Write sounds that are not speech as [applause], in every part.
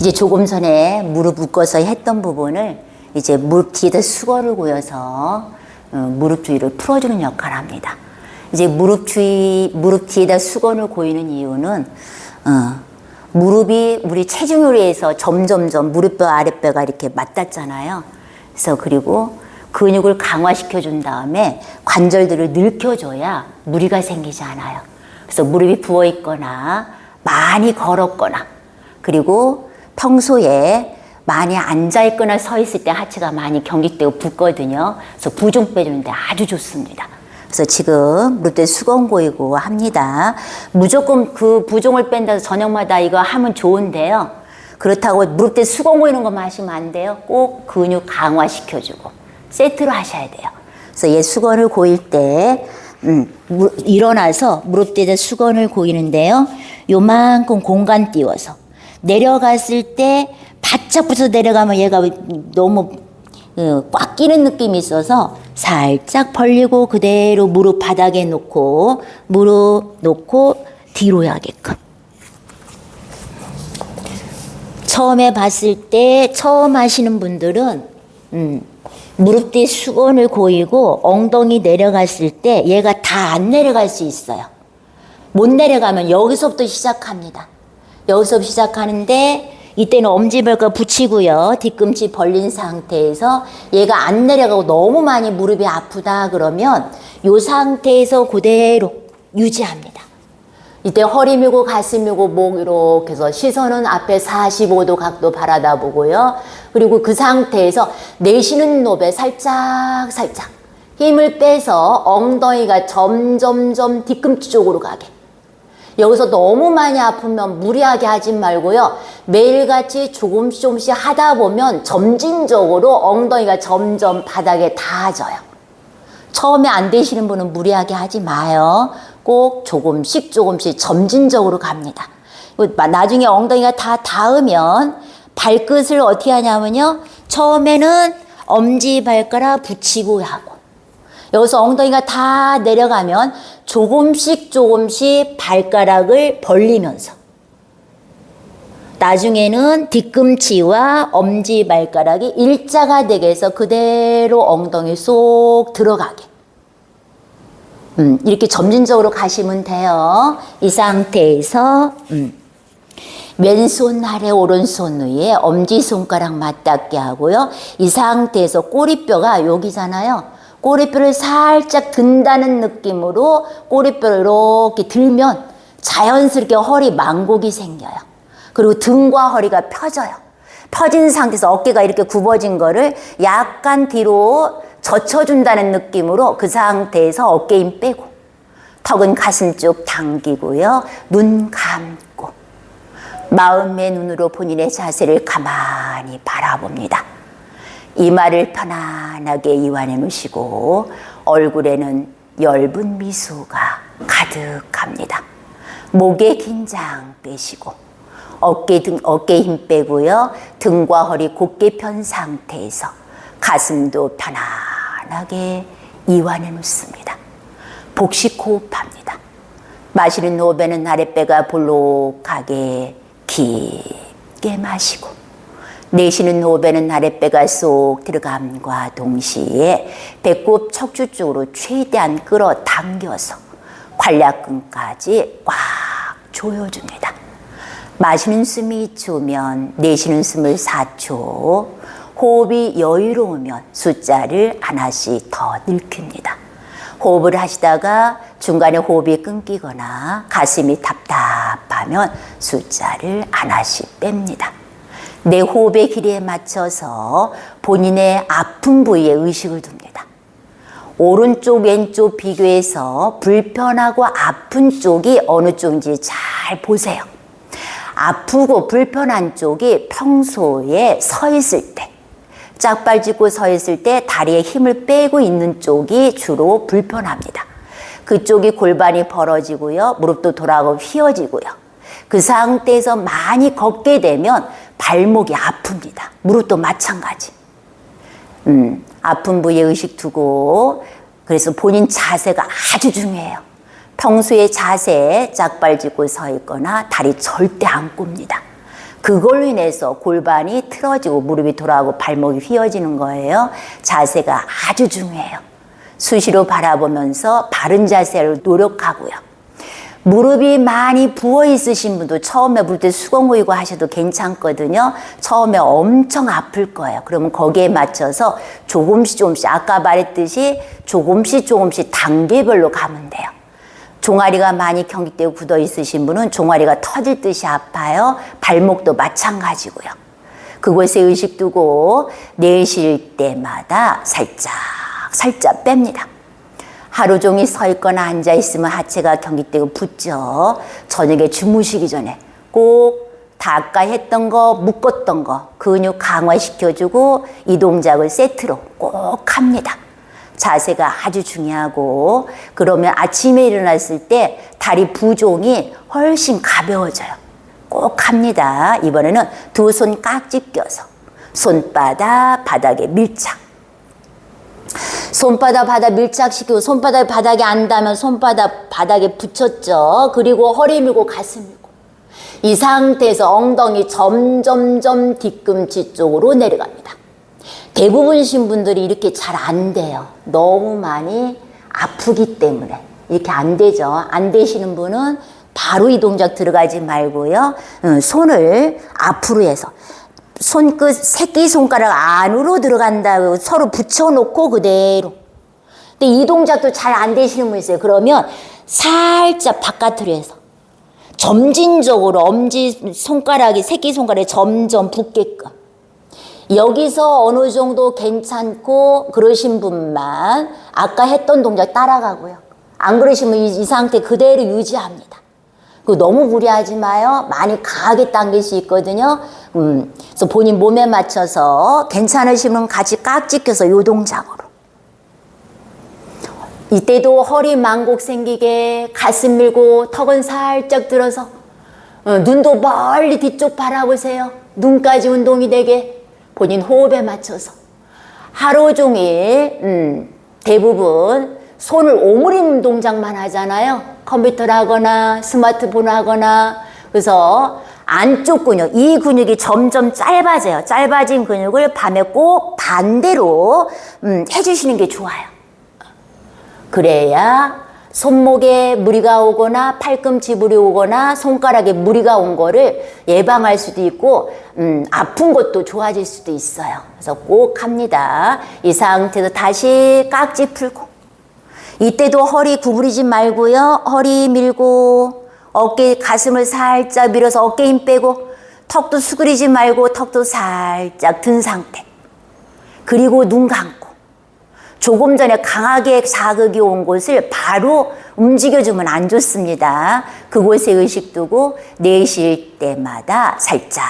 이제 조금 전에 무릎 묶어서 했던 부분을 이제 무릎 뒤에다 수건을 고여서 어, 무릎 주위를 풀어주는 역할을 합니다. 이제 무릎 주위, 무릎 뒤에다 수건을 고이는 이유는 어, 무릎이 우리 체중에 의해서 점점점 무릎뼈 아랫뼈가 이렇게 맞닿잖아요. 그래서 그리고 근육을 강화시켜 준 다음에 관절들을 늙혀줘야 무리가 생기지 않아요. 그래서 무릎이 부어 있거나 많이 걸었거나 그리고 평소에 많이 앉아 있거나 서 있을 때 하체가 많이 경직되고 붓거든요. 그래서 부종 빼주는데 아주 좋습니다. 그래서 지금 대 수건 고이고 합니다. 무조건 그 부종을 뺀다서 저녁마다 이거 하면 좋은데요. 그렇다고 무릎 대 수건 고이는 것만 하시면 안 돼요. 꼭 근육 강화시켜주고 세트로 하셔야 돼요. 그래서 얘 수건을 고일 때 음, 무- 일어나서 무릎 대에 수건을 고이는데요. 요만큼 공간 띄워서 내려갔을 때 바짝 붙어 내려가면 얘가 너무 어, 꽉 끼는 느낌이 있어서 살짝 벌리고 그대로 무릎 바닥에 놓고 무릎 놓고 뒤로 하게끔 처음에 봤을 때 처음 하시는 분들은 음, 무릎 뒤 수건을 고이고 엉덩이 내려갔을 때 얘가 다 안 내려갈 수 있어요. 못 내려가면 여기서부터 시작합니다. 여기서 시작하는데 이때는 엄지발가락 붙이고요. 뒤꿈치 벌린 상태에서 얘가 안 내려가고 너무 많이 무릎이 아프다 그러면 이 상태에서 그대로 유지합니다. 이때 허리 밀고 가슴 밀고 목 이렇게 해서 시선은 앞에 45도 각도 바라다 보고요. 그리고 그 상태에서 내쉬는 노에 살짝 살짝 힘을 빼서 엉덩이가 점점점 뒤꿈치 쪽으로 가게. 여기서 너무 많이 아프면 무리하게 하지 말고요. 매일같이 조금씩 조금씩 하다 보면 점진적으로 엉덩이가 점점 바닥에 닿아져요. 처음에 안 되시는 분은 무리하게 하지 마요. 꼭 조금씩 조금씩 점진적으로 갑니다. 나중에 엉덩이가 다 닿으면 발끝을 어떻게 하냐면요. 처음에는 엄지 발가락 붙이고 하고 여기서 엉덩이가 다 내려가면 조금씩 조금씩 발가락을 벌리면서 나중에는 뒤꿈치와 엄지 발가락이 일자가 되게 해서 그대로 엉덩이 쏙 들어가게. 음, 이렇게 점진적으로 가시면 돼요. 이 상태에서 음, 왼손 아래 오른손 위에 엄지손가락 맞닿게 하고요. 이 상태에서 꼬리뼈가 여기잖아요. 꼬리뼈를 살짝 든다는 느낌으로 꼬리뼈를 이렇게 들면 자연스럽게 허리 망곡이 생겨요. 그리고 등과 허리가 펴져요. 펴진 상태에서 어깨가 이렇게 굽어진 거를 약간 뒤로 젖혀준다는 느낌으로 그 상태에서 어깨 힘 빼고 턱은 가슴 쪽 당기고요. 눈 감고 마음의 눈으로 본인의 자세를 가만히 바라봅니다. 이마를 편안하게 이완해 놓으시고 얼굴에는 엷은 미소가 가득합니다. 목에 긴장 빼시고 어깨 등 어깨 힘 빼고요. 등과 허리 곧게 편 상태에서 가슴도 편안하게 이완해 놓습니다. 복식 호흡합니다. 마시는 호흡에는 아랫배가 볼록하게 깊게 마시고 내쉬는 호흡에는 아랫배가 쏙 들어감과 동시에 배꼽 척추 쪽으로 최대한 끌어당겨서 관략근까지 꽉 조여줍니다. 마시는 숨이 2초면 내쉬는 숨을 4초 호흡이 여유로우면 숫자를 하나씩 더 늘킵니다. 호흡을 하시다가 중간에 호흡이 끊기거나 가슴이 답답하면 숫자를 하나씩 뺍니다. 내 호흡의 길이에 맞춰서 본인의 아픈 부위에 의식을 둡니다. 오른쪽, 왼쪽 비교해서 불편하고 아픈 쪽이 어느 쪽인지 잘 보세요. 아프고 불편한 쪽이 평소에 서 있을 때, 짝발 짚고 서 있을 때 다리에 힘을 빼고 있는 쪽이 주로 불편합니다. 그쪽이 골반이 벌어지고요. 무릎도 돌아가고 휘어지고요. 그 상태에서 많이 걷게 되면 발목이 아픕니다. 무릎도 마찬가지. 음, 아픈 부위에 의식 두고 그래서 본인 자세가 아주 중요해요. 평소에 자세 짝발 짚고 서 있거나 다리 절대 안 굽니다. 그걸로 인해서 골반이 틀어지고 무릎이 돌아가고 발목이 휘어지는 거예요. 자세가 아주 중요해요. 수시로 바라보면서 바른 자세를 노력하고요. 무릎이 많이 부어 있으신 분도 처음에 볼때 수건 고이고 하셔도 괜찮거든요. 처음에 엄청 아플 거예요. 그러면 거기에 맞춰서 조금씩 조금씩 아까 말했듯이 조금씩 조금씩 단계별로 가면 돼요. 종아리가 많이 경직되고 굳어 있으신 분은 종아리가 터질 듯이 아파요. 발목도 마찬가지고요. 그곳에 의식 두고 내쉴 때마다 살짝 살짝 뺍니다. 하루 종일 서 있거나 앉아 있으면 하체가 경직되고 붓죠. 저녁에 주무시기 전에 꼭다 아까 했던 거, 묶었던 거, 근육 강화시켜주고 이 동작을 세트로 꼭 합니다. 자세가 아주 중요하고 그러면 아침에 일어났을 때 다리 부종이 훨씬 가벼워져요. 꼭 합니다. 이번에는 두 손 깍지 껴서 손바닥 바닥에 밀착. 손바닥 바닥 밀착시키고 손바닥 바닥에 안 닿으면 손바닥 바닥에 붙였죠. 그리고 허리 밀고 가슴 밀고 이 상태에서 엉덩이 점점점 뒤꿈치 쪽으로 내려갑니다. 대부분 신분들이 이렇게 잘 안 돼요. 너무 많이 아프기 때문에 이렇게 안 되죠. 안 되시는 분은 바로 이 동작 들어가지 말고요. 음, 손을 앞으로 해서 손끝 새끼 손가락 안으로 들어간다고 서로 붙여놓고 그대로. 근데 이 동작도 잘 안 되시는 분 있어요. 그러면 살짝 바깥으로 해서 점진적으로 엄지 손가락이 새끼 손가락에 점점 붙게끔. 여기서 어느 정도 괜찮고 그러신 분만 아까 했던 동작 따라가고요. 안 그러시면 이, 이 상태 그대로 유지합니다. 그 너무 무리하지 마요. 많이 강하게 당길 수 있거든요. 음, 그래서 본인 몸에 맞춰서 괜찮으시면 같이 깍지 껴서 요 동작으로. 이때도 허리 만곡 생기게 가슴 밀고 턱은 살짝 들어서 어, 눈도 멀리 뒤쪽 바라보세요. 눈까지 운동이 되게 본인 호흡에 맞춰서 하루 종일 음, 대부분 손을 오므리는 동작만 하잖아요. 컴퓨터를 하거나 스마트폰 하거나 그래서 안쪽 근육, 이 근육이 점점 짧아져요. 짧아진 근육을 밤에 꼭 반대로 음, 해주시는 게 좋아요. 그래야 손목에 무리가 오거나 팔꿈치 무리 오거나 손가락에 무리가 온 거를 예방할 수도 있고 음, 아픈 것도 좋아질 수도 있어요. 그래서 꼭 합니다. 이 상태에서 다시 깍지 풀고 이때도 허리 구부리지 말고요. 허리 밀고 어깨 가슴을 살짝 밀어서 어깨 힘 빼고 턱도 수그리지 말고 턱도 살짝 든 상태. 그리고 눈 감고 조금 전에 강하게 자극이 온 곳을 바로 움직여주면 안 좋습니다. 그곳에 의식 두고 내쉴 때마다 살짝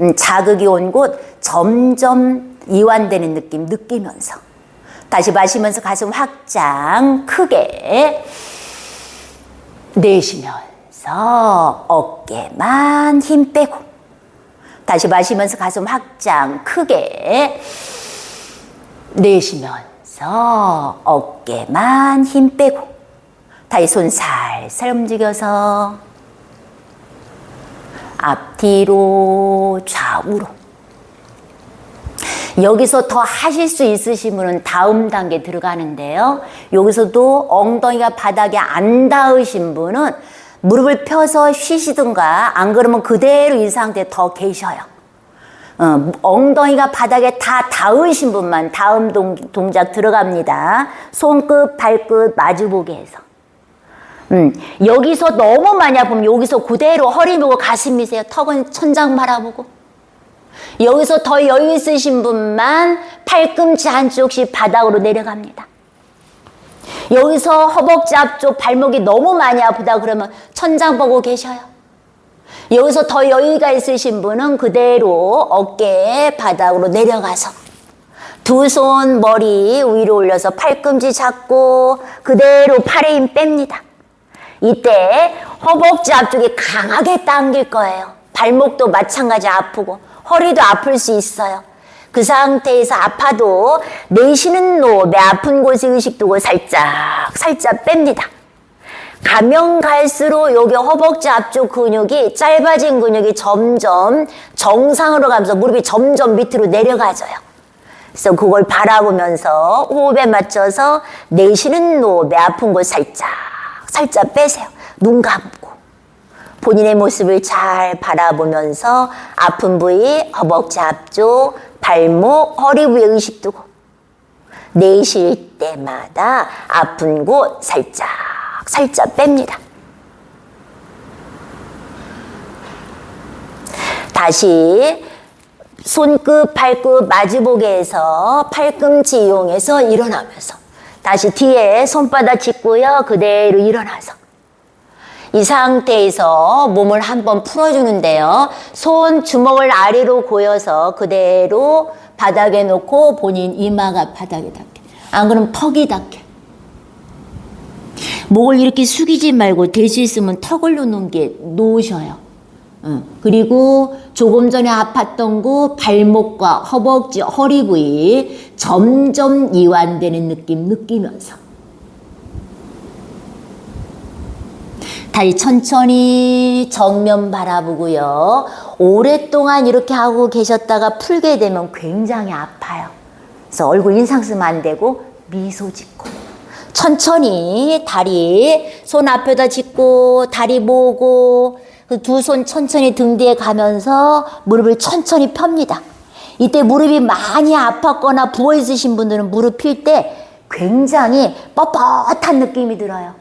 음, 자극이 온 곳 점점 이완되는 느낌 느끼면서 다시 마시면서 가슴 확장 크게 내쉬면서 어깨만 힘 빼고 다시 마시면서 가슴 확장 크게 내쉬면서 어깨만 힘 빼고 다시 손 살살 움직여서 앞뒤로 좌우로 여기서 더 하실 수 분은 다음 단계 들어가는데요. 여기서도 엉덩이가 바닥에 안 닿으신 분은 무릎을 펴서 쉬시든가 안 그러면 그대로 이 상태에 더 계셔요. 어, 엉덩이가 바닥에 다 닿으신 분만 다음 동, 동작 들어갑니다. 손끝, 발끝 마주보게 해서. 음, 여기서 너무 많이 아프면 여기서 그대로 허리 밀고 가슴 미세요. 턱은 천장 바라보고. 여기서 더 여유 있으신 분만 팔꿈치 한쪽씩 바닥으로 내려갑니다. 여기서 허벅지 앞쪽 발목이 너무 많이 아프다 그러면 천장 보고 계셔요. 여기서 더 여유가 있으신 분은 그대로 어깨 바닥으로 내려가서 두 손 머리 위로 올려서 팔꿈치 잡고 그대로 팔에 힘 뺍니다. 이때 허벅지 앞쪽이 강하게 당길 거예요. 발목도 마찬가지 아프고 허리도 아플 수 있어요. 그 상태에서 아파도 내쉬는 노, 내 아픈 곳에 의식 두고 살짝, 살짝 뺍니다. 가면 갈수록 여기 허벅지 앞쪽 근육이 짧아진 근육이 점점 정상으로 가면서 무릎이 점점 밑으로 내려가져요. 그래서 그걸 바라보면서 호흡에 맞춰서 내쉬는 호흡에 아픈 곳 살짝 살짝 빼세요. 눈 감고 본인의 모습을 잘 바라보면서 아픈 부위 허벅지 앞쪽 발목 허리 부에 의식 두고 내쉴 때마다 아픈 곳 살짝 살짝 뺍니다. 다시 손끝, 발끝 마주보게해서 팔꿈치 이용해서 일어나면서 다시 뒤에 손바닥 짚고요. 그대로 일어나서 이 상태에서 몸을 한번 풀어주는데요. 손 주먹을 아래로 고여서 그대로 바닥에 놓고 본인 이마가 바닥에 닿게. 안 그러면 턱이 닿게. 목을 이렇게 숙이지 말고 될 수 있으면 턱을 놓는 게 놓으셔요. 응. 그리고 조금 전에 아팠던 곳 발목과 허벅지, 허리 부위 점점 이완되는 느낌 느끼면서 다시 천천히 정면 바라보고요. 오랫동안 이렇게 하고 계셨다가 풀게 되면 굉장히 아파요. 그래서 얼굴 인상 쓰면 안 되고 미소 짓고 천천히 다리 손 앞에다 짚고 다리 모으고 그 두 손 천천히 등 뒤에 가면서 무릎을 천천히 펴니다. 이때 무릎이 많이 아팠거나 부어 있으신 분들은 무릎 필 때 굉장히 뻣뻣한 느낌이 들어요.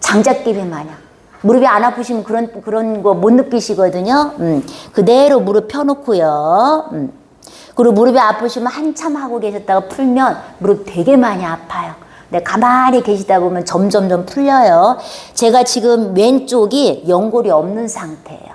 장작기비 마냥. 무릎이 안 아프시면 그런, 그런 거 못 느끼시거든요. 음, 그대로 무릎 펴놓고요. 음. 그리고 무릎이 아프시면 한참 하고 계셨다가 풀면 무릎 되게 많이 아파요. 근데 가만히 계시다 보면 점점점 풀려요. 제가 지금 왼쪽이 연골이 없는 상태예요.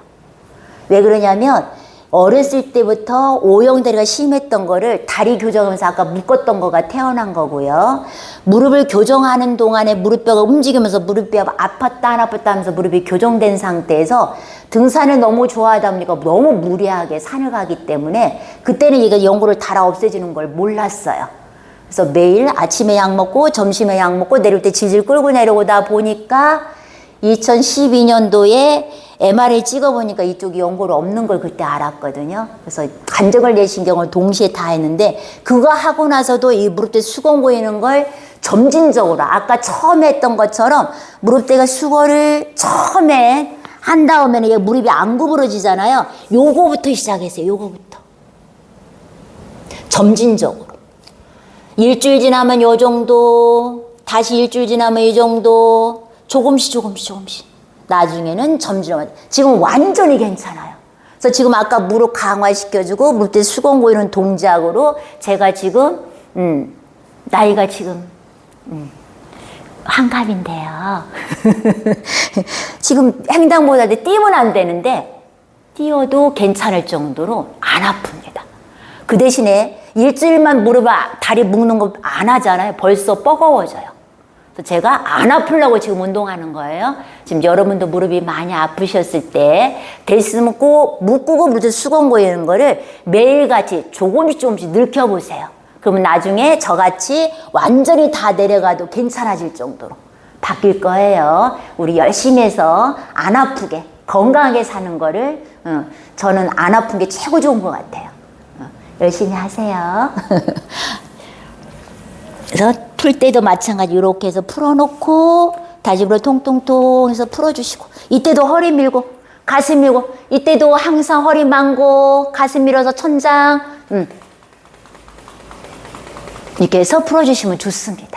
왜 그러냐면 어렸을 때부터 오형다리가 심했던 거를 다리 교정하면서 아까 묶었던 거가 태어난 거고요. 무릎을 교정하는 동안에 무릎뼈가 움직이면서 무릎뼈가 아팠다 안 아팠다 하면서 무릎이 교정된 상태에서 등산을 너무 좋아하다 보니까 너무 무리하게 산을 가기 때문에 그때는 얘가 연골을 달아 없애주는 걸 몰랐어요. 그래서 매일 아침에 약 먹고 점심에 약 먹고 내려올 때 질질 끌고 내려오다 보니까 2012년도에 MRI 찍어보니까 이쪽이 연골 없는 걸 그때 알았거든요. 그래서 간증을 내신경을 동시에 다 했는데 그거 하고 나서도 이 무릎대 수건 고이는 걸 점진적으로 아까 처음에 했던 것처럼 무릎대가 수거를 처음에 한 다음에는 얘 무릎이 안 구부러지잖아요. 요거부터 시작했어요. 요거부터. 점진적으로. 일주일 지나면 요 정도, 다시 일주일 지나면 이 정도, 조금씩 조금씩 조금씩. 나중에는 점진적으로. 지금 완전히 괜찮아요. 그래서 지금 아까 무릎 강화시켜주고 무릎대 수건 고이는 동작으로 제가 지금, 음, 나이가 지금, 음, 한갑인데요. [laughs] 지금 횡단보다 뛰면 안 되는데, 뛰어도 괜찮을 정도로 안 아픕니다. 그 대신에 일주일만 무릎 아- 다리 묶는 거 안 하잖아요. 벌써 뻐거워져요. 그래서 제가 안 아프려고 지금 운동하는 거예요. 지금 여러분도 무릎이 많이 아프셨을 때 됐으면 꼭 묶고 무릎 수건 고이는 거를 매일같이 조금씩 조금씩 늘켜보세요. 그러면 나중에 저같이 완전히 다 내려가도 괜찮아질 정도로 바뀔 거예요. 우리 열심히 해서 안 아프게 건강하게 사는 거를 어, 저는 안 아픈 게 최고 좋은 것 같아요. 어, 열심히 하세요. [laughs] 그래서 풀 때도 마찬가지 이렇게 해서 풀어놓고 물어 통통통 해서 풀어주시고 이때도 허리 밀고 가슴 밀고 이때도 항상 허리 만고 가슴 밀어서 천장 음. 이렇게 해서 풀어주시면 좋습니다.